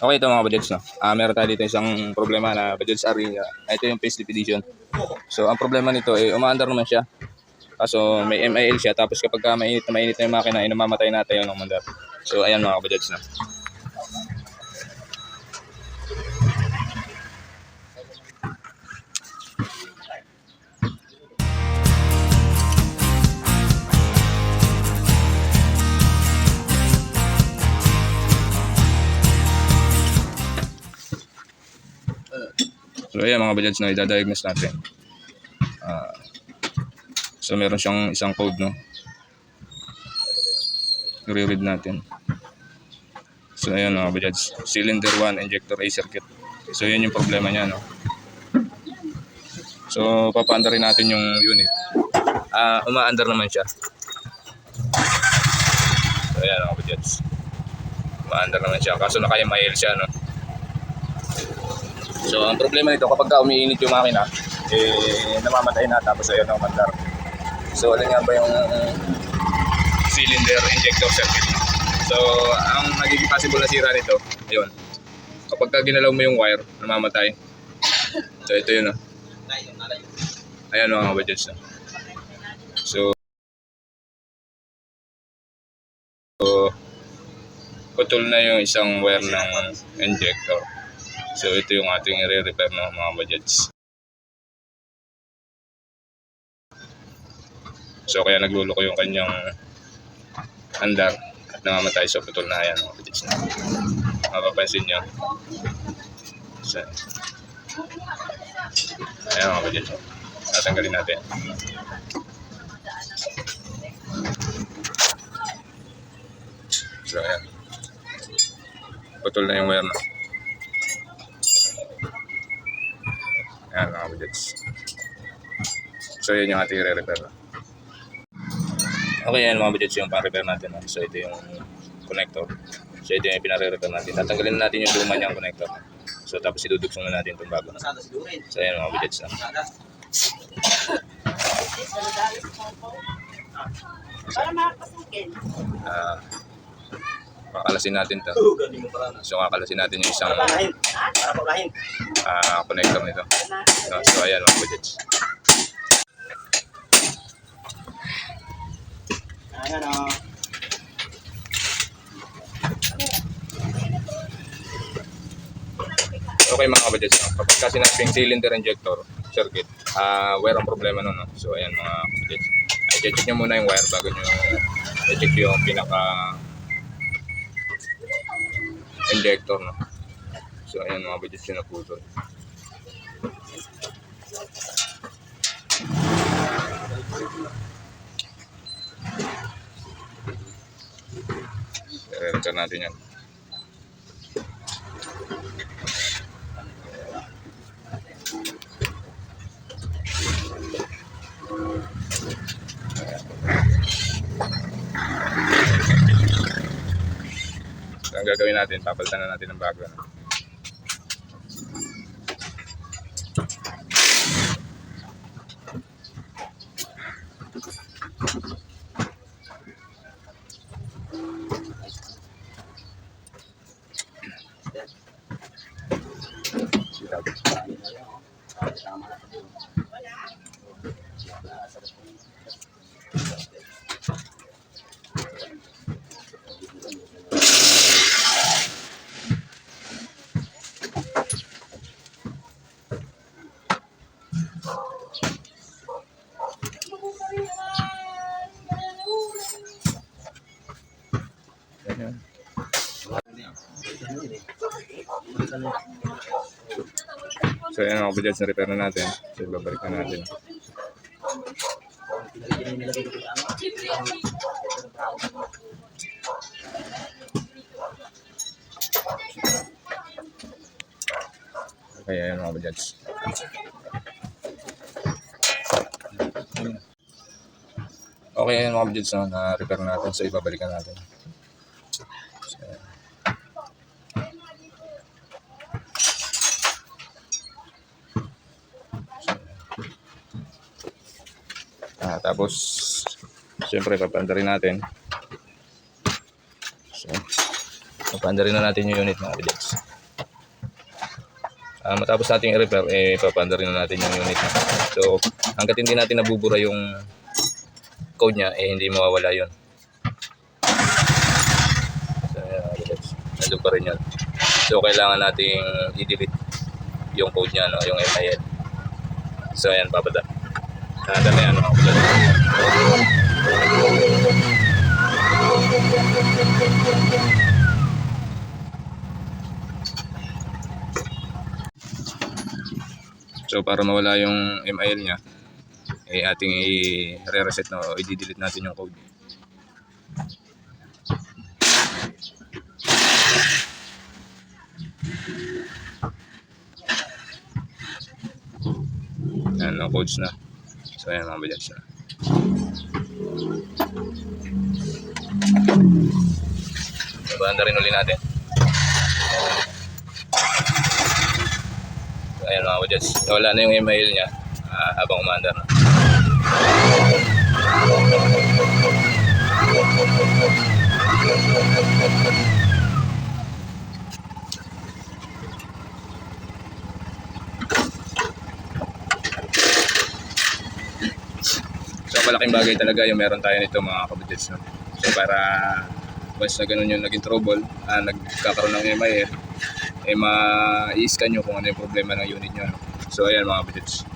Okay ito mga budgets no. Ah, meron tayo dito isang problema na budgets ari. ah, ito yung facelift edition. So ang problema nito eh umaandar naman siya. Kaso may MIL siya tapos kapag ka mainit na mainit na yung makina, eh, namamatay natin yung umandar. So ayan mga budgets no. So ayan mga budgets no, idadiagnose natin. Ah, so meron siyang isang code no. I-read natin. So ayan mga budgets, cylinder 1 injector A circuit. So yun yung problema niya no. So papaandar rin natin yung unit. Ah, umaandar naman siya. So ayan mga budgets. Umaandar naman siya kaso naka-MIL siya no. So, ang problema nito, kapag ka umiinit yung makina, eh, namamatay na tapos ayun ang mandar. So, ano nga ba yung cylinder injector circuit? So, ang nagiging possible na sira nito, ayun. Kapag ka ginalaw mo yung wire, namamatay. So, ito yun, oh. Ayan mga budgets na. So, so, putol na yung isang wire ng injector. So ito yung ating i-repair ng mga budgets. So kaya nagluloko yung kanyang andar at namamatay sa putol na yan mga budgets na. Mapapansin nyo. So, ayan mga budgets. Tatanggalin natin. So ayan. Putol na yung wire na. Budgets. So yun yung ating re-repair. Okay, yan mga budgets yung pa-repair natin. So ito yung connector. So ito yung pinare-repair natin. Tatanggalin na natin yung luma niyang connector. So tapos iduduksong na natin itong bago. So ayan mga budgets na. Para makapasukin. Ah, kakalasin natin to. Pala. So kakalasin natin yung isang ah, connector nito. No, so ayan mga budgets. Ayan o. Okay mga no? kapag kasi sinabing cylinder injector circuit, ah wire ang problema nun. No? So ayan mga budgets. I-check nyo muna yung wire bago nyo i-check yung pinaka injector. No? So ayan mga budgets yung naputol. I-repair natin yan. So, ang gagawin natin, papalitan na natin ng bago. No? Ganyan. So yan mga budgets na repair na natin. So babalik na natin. Okay, ayan mga budgets. Okay, ayan mga budgets no, na repair na natin. So ibabalikan natin. Ah, tapos, siyempre, papandarin natin. So, papandarin na natin yung unit mga budgets. Ah, matapos natin i-repair, eh, papanda rin na natin yung unit. So, hanggat hindi natin nabubura yung code niya, eh, hindi mawawala yun. So, budgets. Nandun pa rin yan. So, kailangan nating i-delete yung code niya, no? yung MIL. So, ayan, papada. Nandun na yan. So para mawala yung MIL niya, eh ating i-re-reset na o i-delete natin yung code. Ayan, no codes na. So ayan mga budgets na. Babanda rin uli natin. Ayan mga budgets. Wala na yung email niya ah, habang umandar na. So malaking bagay talaga yung meron tayo nito mga kabudgets. No? So para once na ganun yung naging trouble, ah, nagkakaroon ng MIL, eh ma-i-scan nyo kung ano yung problema ng unit nyo. No? So ayan mga budgets.